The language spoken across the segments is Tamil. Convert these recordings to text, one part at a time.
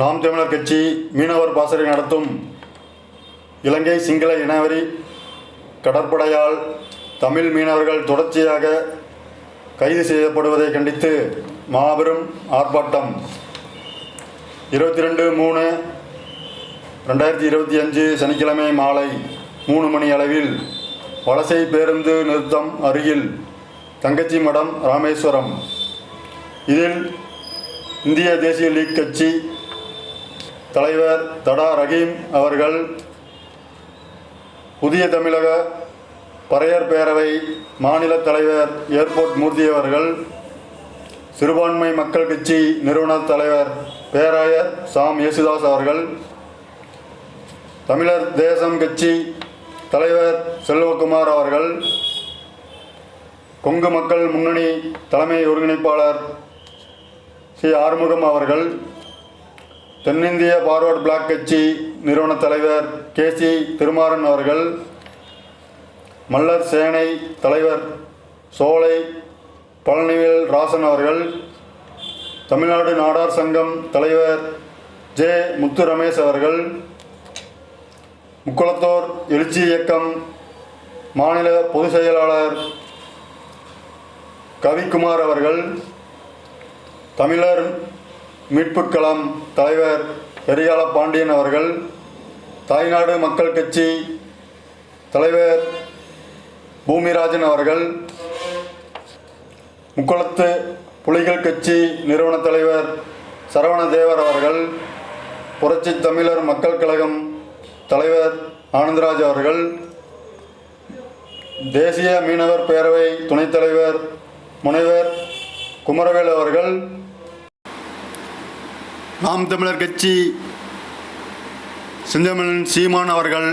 நாம் தமிழர் கட்சி மீனவர் பாசறை நடத்தும் இலங்கை சிங்கள இனவரி கடற்படையால் தமிழ் மீனவர்கள் தொடர்ச்சியாக கைது செய்யப்படுவதை கண்டித்து மாபெரும் ஆர்ப்பாட்டம். இருபத்தி ரெண்டு மூணு ரெண்டாயிரத்தி இருபத்தி அஞ்சு சனிக்கிழமை மாலை மூணு மணி அளவில் வலசை பேருந்து நிறுத்தம் அருகில் தங்கச்சி மடம் ராமேஸ்வரம். இதில் இந்திய தேசிய லீக் கட்சி தலைவர் தடா ரஹீம் அவர்கள் புதிய தமிழக பறையர் பேரவை மாநில தலைவர் ஏர்போர்ட் மூர்த்தி அவர்கள் சிறுபான்மை மக்கள் கட்சி நிறுவன தலைவர் பேராயர் சாம் யேசுதாஸ் அவர்கள் தமிழர் தேசம் கட்சி தலைவர் செல்வகுமார் அவர்கள் கொங்கு மக்கள் முன்னணி தலைமை ஒருங்கிணைப்பாளர் சி ஆறுமுகம் அவர்கள் தென்னிந்திய பார்வர்டு பிளாக் கட்சி நிறுவன தலைவர் கே சி திருமாறன் அவர்கள் மல்லர் சேனை தலைவர் சோலை பழனிவேல் ராசன் அவர்கள் தமிழ்நாடு நாடார் சங்கம் தலைவர் ஜே முத்து ரமேஷ் அவர்கள் முக்குளத்தோர் எழுச்சி இயக்கம் மாநில பொதுச் செயலாளர் கவிக்குமார் அவர்கள் தமிழர் மீட்புக் களம் தலைவர் பெரியால பாண்டியன் அவர்கள் தாய்நாடு மக்கள் கட்சி தலைவர் பூமிராஜன் அவர்கள் முக்குளத்து புலிகள் கட்சி நிறுவன தலைவர் சரவண தேவர் அவர்கள் புரட்சி தமிழர் மக்கள் கழகம் தலைவர் ஆனந்தராஜ் அவர்கள் தேசிய மீனவர் பேரவை துணைத் தலைவர் முனைவர் குமரவேல் அவர்கள் நாம் தமிழர் கட்சி செந்தமிழன் சீமான் அவர்கள்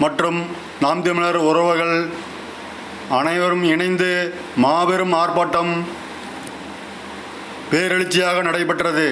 மற்றும் நாம் தமிழர் உறவுகள் அனைவரும் இணைந்து மாபெரும் ஆர்ப்பாட்டம் பேரெழுச்சியாக நடைபெற்றது.